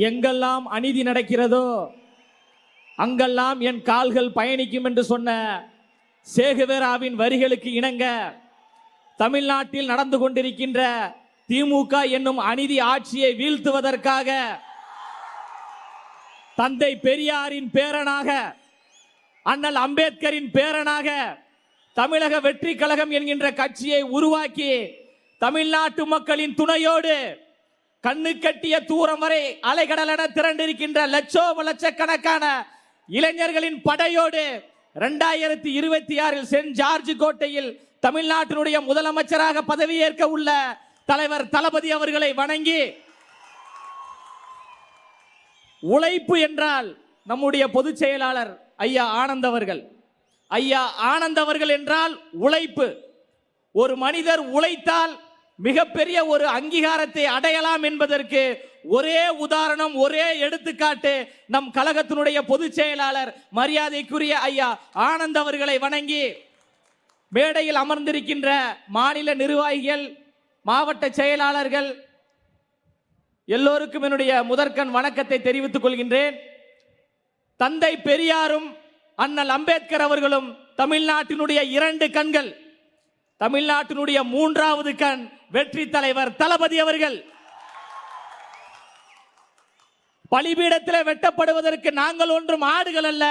எங்கெல்லாம் அநீதி நடக்கிறதோ அங்கெல்லாம் என் கால்கள் பயணிக்கும் என்று சொன்ன சேகுவேராவின் வரிகளுக்கு இணங்க தமிழ்நாட்டில் நடந்து கொண்டிருக்கின்ற திமுக என்னும் அநீதி ஆட்சியை வீழ்த்துவதற்காக தந்தை பெரியாரின் பேரனாக அண்ணல் அம்பேத்கரின் பேரனாக தமிழக வெற்றி கழகம் என்கின்ற கட்சியை உருவாக்கி தமிழ்நாட்டு மக்களின் துணையோடு கண்ணு கட்டிய தூரம் வரை அலைகடலென திரண்டிருக்கின்ற லட்சோ லட்சக்கணக்கான இளைஞர்களின் படையோடு இரண்டாயிரத்தி இருபத்தி ஆறில் சென்ட் ஜார்ஜ் கோட்டையில் தமிழ்நாட்டினுடைய முதலமைச்சராக பதவியேற்க உள்ள தலைவர் தளபதி அவர்களை வணங்கி உழைப்பு என்றால் நம்முடைய பொதுச் செயலாளர் ஐயா ஆனந்த் அவர்கள். ஐயா ஆனந்த் அவர்கள் என்றால் உழைப்பு. ஒரு மனிதர் உழைத்தால் மிகப்பெரிய ஒரு அங்கீகாரத்தை அடையலாம் என்பதற்கு ஒரே உதாரணம் ஒரே எடுத்துக்காட்டு நம் கழகத்தினுடைய பொதுச் செயலாளர் மரியாதைக்குரிய ஐயா ஆனந்த் அவர்களை வணங்கி மேடையில் அமர்ந்திருக்கின்ற மாநில நிர்வாகிகள் மாவட்ட செயலாளர்கள் எல்லோருக்கும் என்னுடைய முதற்கண் வணக்கத்தை தெரிவித்துக் கொள்கின்றேன். தந்தை பெரியாரும் அண்ணல் அம்பேத்கர் அவர்களும் தமிழ்நாட்டினுடைய இரண்டு கண்கள் தமிழ்நாட்டினுடைய மூன்றாவது கண் வெற்றி தலைவர் தளபதி அவர்கள். பலிபீடத்தில் வெட்டப்படுவதற்கு நாங்கள் ஒன்றும் ஆடுகள் அல்ல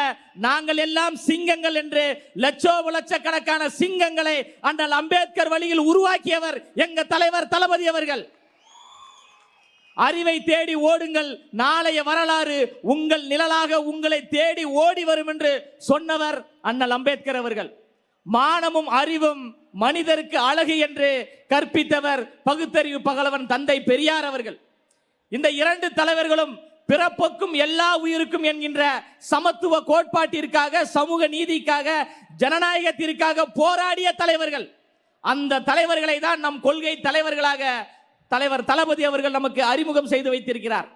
நாங்கள் எல்லாம் சிங்கங்கள் என்று லட்சோ லட்சக்கணக்கான சிங்கங்களை அண்ணல் அம்பேத்கர் வழியில் உருவாக்கியவர் எங்க தலைவர் தளபதி அவர்கள். அறிவை தேடி ஓடுங்கள் நாளைய வரலாறு உங்கள் நிழலாக உங்களை தேடி ஓடி வரும் என்று சொன்னவர் அண்ணல் அம்பேத்கர் அவர்கள். மானமும் அறிவும் மனிதருக்கு அழகு என்று கற்பித்தவர் பகுத்தறிவு பகலவன் தந்தை பெரியார் அவர்கள். இந்த இரண்டு தலைவர்களும் பிறப்புக்கும் எல்லா உயிருக்கும் என்கின்ற சமத்துவ கோட்பாட்டிற்காக சமூக நீதிக்காக ஜனநாயகத்திற்காக போராடிய தலைவர்கள். அந்த தலைவர்களை தான் நம் கொள்கை தலைவர்களாக தலைவர் தளபதி அவர்கள் நமக்கு அறிமுகம் செய்து வைத்திருக்கிறார்.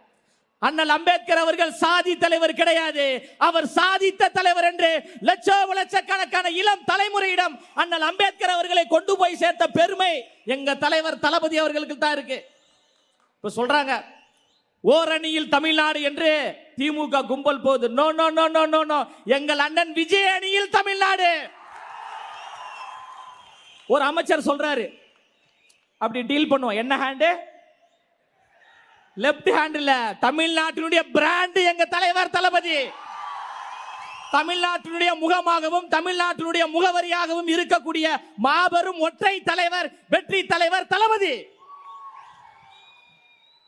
அண்ணல் அம்பேத்கர் அவர்கள் சாதி தலைவர் கிடையாது. அவர் சாதித்த தலைவர் என்று லட்சோ லட்சக்கணக்கான இளம் தலைமுறையிடம் அண்ணல் அம்பேத்கர் அவர்களை கொண்டு போய் சேர்த்த பெருமை எங்க தலைவர் தளபதி அவர்களுக்கு தான் இருக்கு. இப்ப சொல்றாங்க ஓரணியில் தமிழ்நாடு என்று திமுக கும்பல் போகுது no no no no no no எங்கள் அண்ணன் விஜய் அணியில் தமிழ்நாடு. ஒரு அமைச்சர் சொல்றாரு. அப்படி டீல் பண்ணுவோம். என்ன ஹேண்டு லெப்ட் ஹேண்ட்ல தமிழ்நாட்டினுடைய பிராண்ட் எங்க தலைவர் தளபதி. தமிழ்நாட்டினுடைய முகமாகவும் தமிழ்நாட்டினுடைய முகவரியாகவும் இருக்கக்கூடிய மாபெரும் ஒற்றை தலைவர் வெற்றி தலைவர் தளபதி.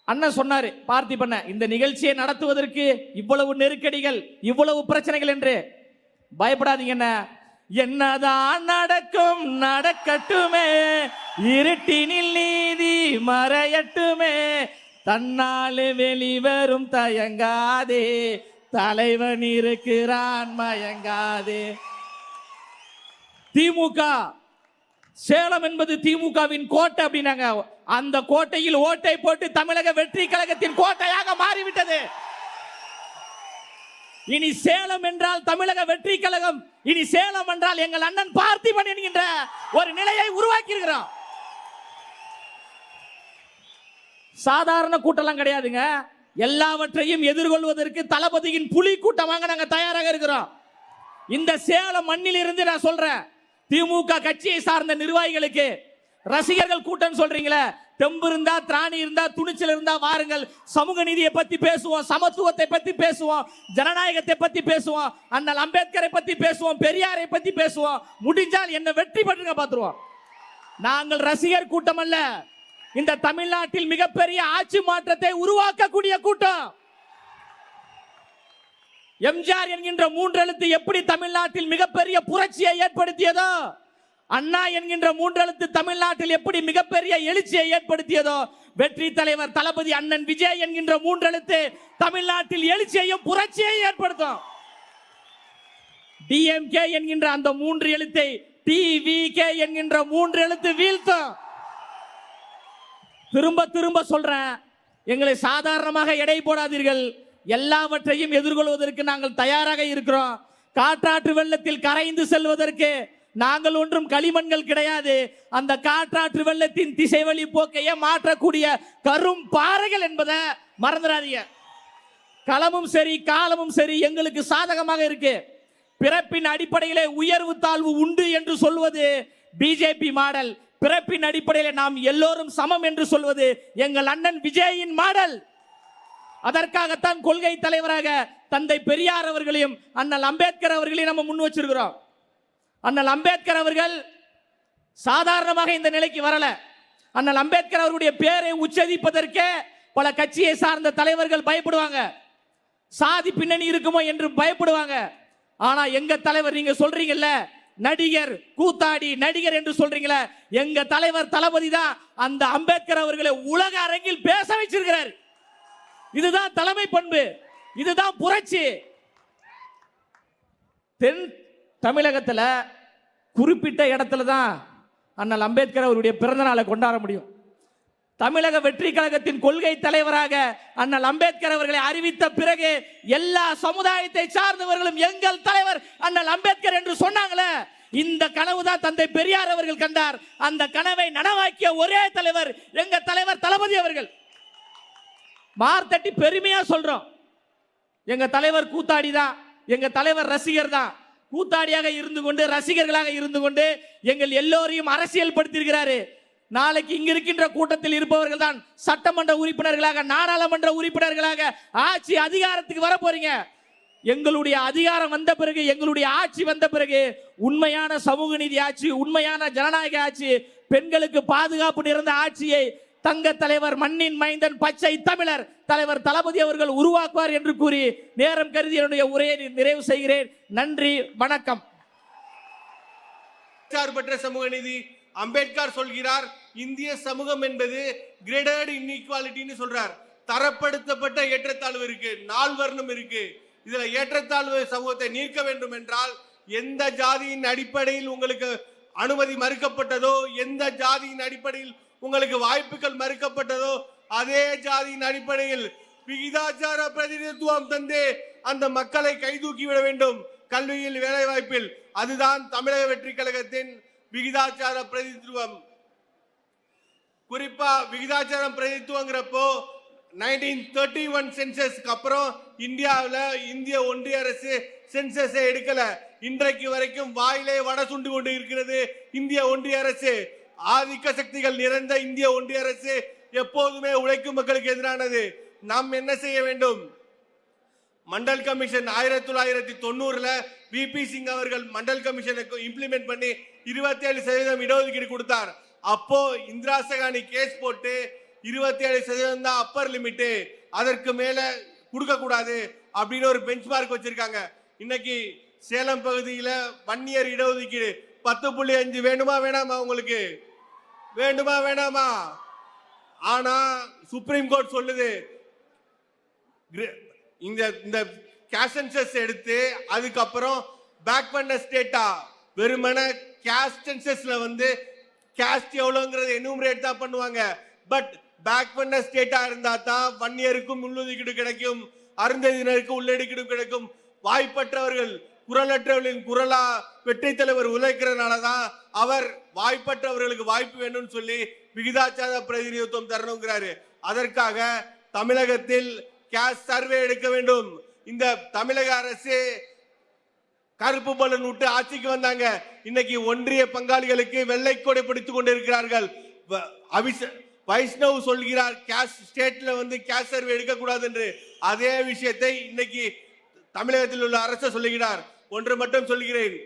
அண்ணன் சொன்னாரு பார்த்திபண்ண இந்த நிகழ்ச்சியை நடத்துவதற்கு இவ்வளவு நெருக்கடிகள் இவ்வளவு பிரச்சனைகள் என்று. பயப்படாதீங்க என்ன என்னதான் நடக்கும் நடக்கட்டுமே. இருட்டினில் நீதி மறையட்டுமே. தன்னால் வெளிவரும் தயங்காதே. தலைவன் இருக்கிறான் மயங்காதே. திமுக சேலம் என்பது திமுகவின் கோட்டை அப்படின்னாங்க. அந்த கோட்டையில் ஓட்டை போட்டு தமிழக வெற்றி கழகத்தின் கோட்டையாக மாறிவிட்டது. இனி சேலம் என்றால் தமிழக வெற்றி கழகம் இனி சேலம் என்றால் எங்கள் அண்ணன் பார்த்திபன் என்கின்ற ஒரு நிலையை உருவாக்கி இருக்கிறோம் சாதாரண கூட்டம்லாம் கிடையாதுங்க. எல்லாவற்றையும் எதிர்கொள்வதற்கு தளபதியின் புலி கூட்டமாக நாங்க தயாராக இருக்கிறோம். இந்த சேலம் மண்ணில் இருந்து நான் சொல்றேன் திமுக கட்சியை சார்ந்த நிர்வாகிகளுக்கு ரசிகர்கள் கூட்டம் சொல்றீங்களே தெம்பு இருந்தா திராணி இருந்தா துணிச்சல் இருந்தா வாருங்கள். சமூக நீதியை பத்தி பேசுவோம் சமத்துவத்தை பத்தி பேசுவோம் ஜனநாயகத்தை பத்தி பேசுவோம் அண்ணல் அம்பேத்கரை பத்தி பேசுவோம் பெரியாரை பத்தி பேசுவோம். முடிஞ்சால் என்ன வெற்றி பெற்றுங்க பார்த்துருவோம். நாங்கள் ரசிகர் கூட்டம் அல்ல இந்த தமிழ்நாட்டில் மிகப்பெரிய ஆட்சி மாற்றத்தை உருவாக்கக்கூடிய கூட்டம். எம்ஜிஆர் என்கின்ற மூன்றெழுத்து எப்படி தமிழ்நாட்டில் மிகப்பெரிய புரட்சியை ஏற்படுத்தியதோ அண்ணா என்கின்ற மூன்றெழுத்து தமிழ்நாட்டில் எப்படி மிகப்பெரிய எழுச்சியை ஏற்படுத்தியதோ வெற்றி தலைவர் தளபதி அண்ணன் விஜய் என்கின்ற மூன்றெழுத்து தமிழ்நாட்டில் எழுச்சியையும் புரட்சியையும் ஏற்படுத்தும். டிஎம்கே என்கின்ற அந்த மூன்று எழுத்தை டிவி கே என்கின்ற மூன்று எழுத்து வீழ்த்தும். திரும்ப திரும்ப சொல்றேன். எங்களை சாதாரணமாக எடை போடாதீர்கள். எல்லாவற்றையும் எதிர்கொள்வதற்கு நாங்கள் தயாராக இருக்கிறோம். காற்றாற்று வெள்ளத்தில் கரைந்து செல்வதற்கு நாங்கள் ஒன்றும் களிமண்கள் கிடையாது. அந்த காற்றாற்று வெள்ளத்தின் திசை வழி போக்கையே மாற்றக்கூடிய கரும் பாறைகள் என்பதை மறந்துடாதீங்க. களமும் சரி காலமும் சரி எங்களுக்கு சாதகமாக இருக்கு. பிறப்பின் அடிப்படையிலே உயர்வு தாழ்வு உண்டு என்று சொல்வது பிஜேபி மாடல் பிறப்பின் அடிப்படையில் நாம் எல்லோரும் சமம் என்று சொல்வது எங்கள் அண்ணன் விஜயின் மாடல். அதற்காகத்தான் கொள்கை தலைவராக தந்தை பெரியார் அவர்களையும் அண்ணல் அம்பேத்கர் அவர்களையும் நம்ம முன் வச்சிருக்கிறோம். அண்ணல் அம்பேத்கர் அவர்கள் சாதாரணமாக இந்த நிலைக்கு வரல. அண்ணல் அம்பேத்கர் அவருடைய பேரை உச்சரிப்பதற்கே பல கட்சியை சார்ந்த தலைவர்கள் பயப்படுவாங்க. சாதி பின்னணி இருக்குமோ என்று பயப்படுவாங்க. ஆனா எங்க தலைவர் நீங்க சொல்றீங்கல்ல நடிகர் கூத்தாடி நடிகர் என்று சொல்றீங்களே எங்க தலைவர் தளபதி தான் அந்த அம்பேத்கர் அவர்களை உலக அரங்கில் பேச வச்சிருக்கிறார். இதுதான் தலைமை பண்பு இதுதான் புரட்சி. தென் தமிழகத்தில் குறிப்பிட்ட இடத்துல தான் அண்ணல் அம்பேத்கர் அவருடைய பிறந்த நாளை கொண்டாட முடியும். தமிழக வெற்றி கழகத்தின் கொள்கை தலைவராக அண்ணல் அம்பேத்கர் அவர்களை அறிவித்த பிறகு எல்லா சமுதாயத்தை சார்ந்தவர்களும் எங்கள் தலைவர் அண்ணல் அம்பேத்கர் என்று சொன்னாங்களே. இந்த கனவு தான் தந்தை பெரியார் அவர்கள் கண்டார். அந்த கனவை நனவாக்கிய ஒரே தலைவர் எங்க தலைவர் தளபதி அவர்கள். மார்த்தட்டி பெருமையா சொல்றோம். எங்க தலைவர் கூத்தாடி தான் எங்க தலைவர் ரசிகர் தான். கூத்தாடியாக இருந்து கொண்டு ரசிகர்களாக இருந்து கொண்டு எங்கள் எல்லோரையும் அரசியல் படுத்தியிருக்கிறாரு நாளைக்கு இங்க இருக்கின்ற கூட்டத்தில் இருப்பவர்கள் தான் சட்டமன்ற உறுப்பினர்களாக நாடாளுமன்ற உறுப்பினர்களாக ஆட்சி அதிகாரத்துக்கு வர போறீங்க. எங்களுடைய அதிகாரம் வந்த பிறகு எங்களுடைய ஆட்சி வந்த பிறகு உண்மையான சமூக நீதி ஆட்சி உண்மையான ஜனநாயக ஆட்சி பெண்களுக்கு பாதுகாப்பு நிறைந்த ஆட்சியை தங்க தலைவர் மண்ணின் மைந்தன் பச்சை தமிழர் தலைவர் தளபதி அவர்கள் உருவாக்குவார் என்று கூறி நேரம் கருதி என்னுடைய உரையை நிறைவு செய்கிறேன். நன்றி வணக்கம். சார்பற்ற சமூக நீதி அம்பேத்கர் சொல்கிறார் இந்திய சமூகம் என்பது கிரேடட் இன்இக்வாலிட்டின்னு சொல்றார். தரப்படுத்தப்பட்ட ஏற்றத்தாழ்வு இருக்கு நால்வர்ணம் இருக்கு. இதுல ஏற்றத்தாழ்வு சமூகத்தை நீக்க வேண்டும் என்றால் எந்த ஜாதியின் அடிப்படையில் உங்களுக்கு அனுமதி மறுக்கப்பட்டதோ எந்த ஜாதியின் அடிப்படையில் உங்களுக்கு வாய்ப்புகள் மறுக்கப்பட்டதோ அதே ஜாதியின் அடிப்படையில் விகிதாச்சார பிரதிநிதித்துவம் தந்து அந்த மக்களை கைதூக்கி விட வேண்டும். கல்வியில் வேலை வாய்ப்பில் அதுதான் தமிழக வெற்றி கழகத்தின் விகிதாச்சார பிரதித்துவம் குறிப்பா விகிதாச்சாரம் பிரதித்துவங்கிறப்போ நைன்டீன் தேர்ட்டி ஒன் சென்சஸ்க்கு அப்புறம் இந்தியாவில் இந்திய ஒன்றிய அரசு சென்சஸை எடுக்கல. இன்றைக்கு வரைக்கும் வாயிலே வட சுண்டு கொண்டு இருக்கிறது இந்திய ஒன்றிய அரசு. ஆதிக்க சக்திகள் நிறைந்த இந்திய ஒன்றிய அரசு எப்போதுமே உழைக்கும் மக்களுக்கு எதிரானது. நாம் என்ன செய்ய வேண்டும்? மண்டல் கமிஷன் ஆயிரத்தி தொள்ளாயிரத்தி தொண்ணூறுல விபி சிங் அவர்கள் மண்டல் கமிஷனுக்கு இம்ப்ளிமெண்ட் பண்ணி இருபத்தி ஏழு சதவீதம் இடஒதுக்கீடு கொடுத்தார். அப்போ இந்திரா சகானி கேஸ் போட்டு இருபத்தி ஏழு சதவீதம் தான் அப்பர் லிமிட் அதற்கு மேல கொடுக்க கூடாது அப்படின்னு ஒரு பெஞ்ச் மார்க் வச்சிருக்காங்க. இன்னைக்கு சேலம் பகுதியில வன்னியர் இடஒதுக்கீடு பத்து புள்ளி அஞ்சு வேணுமா வேணாமா உங்களுக்கு? வேண்டுமா வேணாமா? ஆனா சுப்ரீம் கோர்ட் சொல்லுது. இந்த இந்த கேஷன்சஸ் எடுத்து அதுக்கப்புறம் பேக் பண்ண ஸ்டேட்டா வெறுமனே கேஸ்டன்சஸ்ல வந்து கேஸ்ட் எவ்வளோங்கிறது எனுமரேட் தான் பண்ணுவாங்க. பட் பேக் பண்ண ஸ்டேட்டா இருந்தா தான் ஒன் இயருக்கும் உள்ளொதுக்கீடு கிடைக்கும் அருந்ததியினருக்கு உள்ளொதுக்கீடு கிடைக்கும். வாய்ப்பற்றவர்கள் குரலற்றவர்களின் குரலா வெற்றி தலைவர் உழைக்கிறதுனால தான் அவர் வாய்ப்பற்றவர்களுக்கு வாய்ப்பு வேணும்னு சொல்லி விகிதாச்சார பிரதிநிதித்துவம் தரணுங்கிறாரு. அதற்காக தமிழகத்தில் கேஸ் சர்வே எடுக்க வேண்டும். இந்த தமிழக அரசு கருப்பு பலன் விட்டு ஆட்சிக்கு வந்தாங்க. இன்னைக்கு ஒன்றிய பங்காளிகளுக்கு வெள்ளை கொடை பிடித்துக் கொண்டிருக்கிறார்கள். அபிஷ- வைஷ்ணவ் சொல்கிறார் கேஷ் ஸ்டேட்ல வந்து கேஷ் சர்வே எடுக்கக்கூடாது என்று அதே விஷயத்தை இன்னைக்கு தமிழகத்தில் உள்ள அரசு சொல்லுகிறார். ஒன்று மட்டும் சொல்கிறேன்.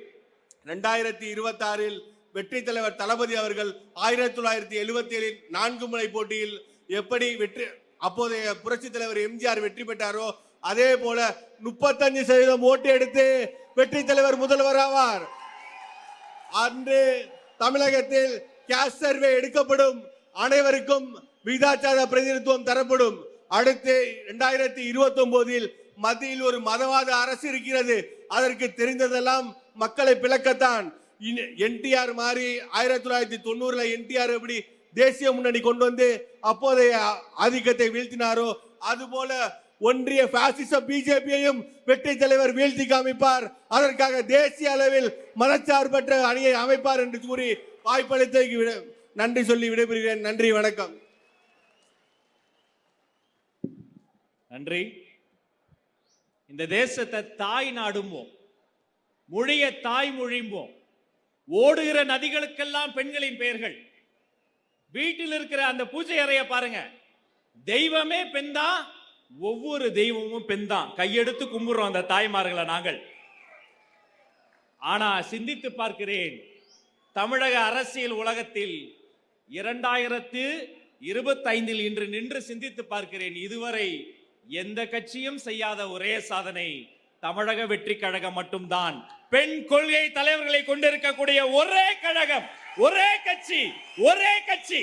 ரெண்டாயிரத்தி இருபத்தாறில் வெற்றி தலைவர் தளபதி அவர்கள் ஆயிரத்தி தொள்ளாயிரத்தி எழுபத்தி ஏழில் நான்கு முறை போட்டியில் எப்படி வெற்றி அப்போதைய புரட்சி தலைவர் எம்ஜிஆர் வெற்றி பெற்றாரோ அதே போல முப்பத்தஞ்சு சதவீதம் ஓட்டு எடுத்து வெற்றி தலைவர் முதல்வர் ஆவார். அன்று தமிழகத்தில் கேஷ் சர்வே எடுக்கப்படும் அனைவருக்கும் விகிதாச்சார பிரதிநிதித்துவம் தரப்படும். அடுத்து இரண்டாயிரத்தி இருபத்தி ஒன்பதில் மத்தியில் ஒரு மதவாத அரசு இருக்கிறது. அதற்கு தெரிந்ததெல்லாம் மக்களை பிளக்கத்தான். என்டிஆர் மாதிரி ஆயிரத்தி தொள்ளாயிரத்தி தொண்ணூறுல என்டிஆர் எப்படி தேசிய முன்னணி கொண்டு வந்து அப்போதைய ஆதிக்கத்தை வீழ்த்தினாரோ அதுபோல ஒன்றிய பாசிச பிஜேபியையும் வெற்றி தலைவர் வீழ்த்தி காமிப்பார். அதற்காக தேசிய அளவில் மதச்சார்பற்ற அணியை அமைப்பார் என்று கூறி வாய்ப்பளித்த விட நன்றி சொல்லி விடைபெறுகிறேன். நன்றி வணக்கம். நன்றி. இந்த தேசத்தை தாய் நாடும்போம் மொழிய தாய் மொழிம்போம் ஓடுகிற நதிகளுக்கெல்லாம் பெண்களின் பெயர்கள். வீட்டில் இருக்கிற அந்த பூஜை அறைய பாருங்க. தெய்வமே பெண்தான் ஒவ்வொரு தெய்வமும் பெண் தான். கையெடுத்து கும்பிடுறோம் அந்த தாய்மார்களை நாங்கள். ஆனா சிந்தித்து பார்க்கிறேன் தமிழக அரசியல் உலகத்தில் இரண்டாயிரத்து இருபத்தைந்தில் இன்று நின்று சிந்தித்து பார்க்கிறேன் இதுவரை எந்த கட்சியும் செய்யாத ஒரே சாதனை தமிழக வெற்றி கழகம் மட்டும்தான். பெண் கொள்கை தலைவர்களை கொண்டிருக்கக்கூடிய ஒரே கழகம் ஒரே கட்சி ஒரே கட்சி.